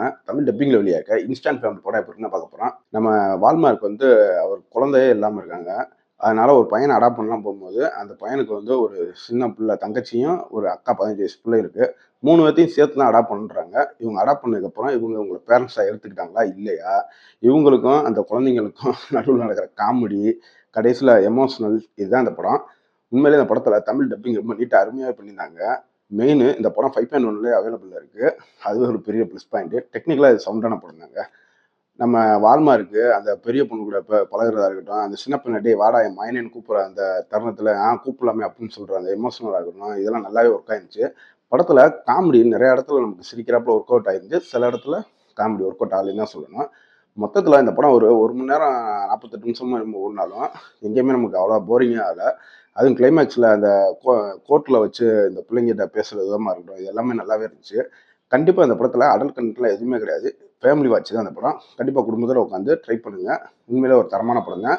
நம்ம தமிழ் டப்பிங்கில் வெளியாக இன்ஸ்டான்ட் ஃபேமிலி படம் எப்படி இருக்குன்னு பார்க்க போகிறோம் நம்ம வால்மார்க் வந்து அவர் குழந்தையே இல்லாமல் இருக்காங்க. அதனால் ஒரு பையனை அடாப்ட் பண்ணலாம் போகும்போது அந்த பையனுக்கு வந்து ஒரு சின்ன பிள்ளை தங்கச்சியும் ஒரு அக்கா பதினஞ்சு வயசு பிள்ளை இருக்குது மூணு பேர்த்தையும் சேர்த்து தான் அடாப்ட் பண்ணுறாங்க இவங்க அடாப்ட் பண்ணதுக்கப்புறம் இவங்க இவங்களை பேரண்ட்ஸாக எடுத்துக்கிட்டாங்களா? இல்லையா? இவங்களுக்கும் அந்த குழந்தைங்களுக்கும் நடுவில் நடக்கிற காமெடி கடைசியில் எமோஷனல் இதுதான் அந்த படம். உண்மையிலே இந்த படத்தில் தமிழ் டப்பிங் ரொம்ப நீட்டாக அருமையாக பண்ணியிருந்தாங்க. மெயின் இந்த படம் ஃபைவ் பாயிண்ட் ஒன்லேயே அவைலபிள் இருக்குது அது ஒரு பெரிய ப்ளஸ் பாயிண்ட்டு டெக்னிக்கலாக இது சவுண்டான படம் தாங்க. நம்ம வால்மாருக்கு அந்த பெரிய பொண்ணு கூட இப்போ பழகிறதா இருக்கட்டும் அந்த சின்ன பொண்ணு டே வாடா என் மைனேன்னு கூப்பிட்ற அந்த தருணத்தில் ஆ கூப்பிடலாமே அப்படின்னு சொல்கிற அந்த எமோஷனலாக இருக்கட்டும் இதெல்லாம் நல்லாவே ஒர்க் ஆயிருந்துச்சு. படத்தில் காமெடி நிறைய இடத்துல நமக்கு சிரிக்கிறாப்புல ஒர்க் அவுட் ஆயிருந்துச்சு. சில இடத்துல காமெடி ஒர்க் அவுட் ஆகலன்னு தான் சொல்லணும். மொத்தத்தில் இந்த படம் ஒரு ஒரு மணி நேரம் நாற்பத்தெட்டு நிமிஷமாக நம்ம ஓடினாலும் எங்கேயுமே நமக்கு அவ்வளோ போரிங்காக ஆகலை. அதுவும் கிளைமேக்ஸில் அந்த கோ கோர்ட்டில் வச்சு இந்த பிள்ளைங்கிட்ட பேசுகிற விதமாக இருக்கட்டும் இது எல்லாமே நல்லாவே இருந்துச்சு. கண்டிப்பாக அந்த படத்தில் அடல் கண்டென்ட்லாம் எதுவுமே கிடையாது. ஃபேமிலி வாட்ச் தான் அந்த படம். கண்டிப்பாக குடும்பத்தில் உட்காந்து ட்ரை பண்ணுங்கள் உண்மையிலே ஒரு தரமான படங்க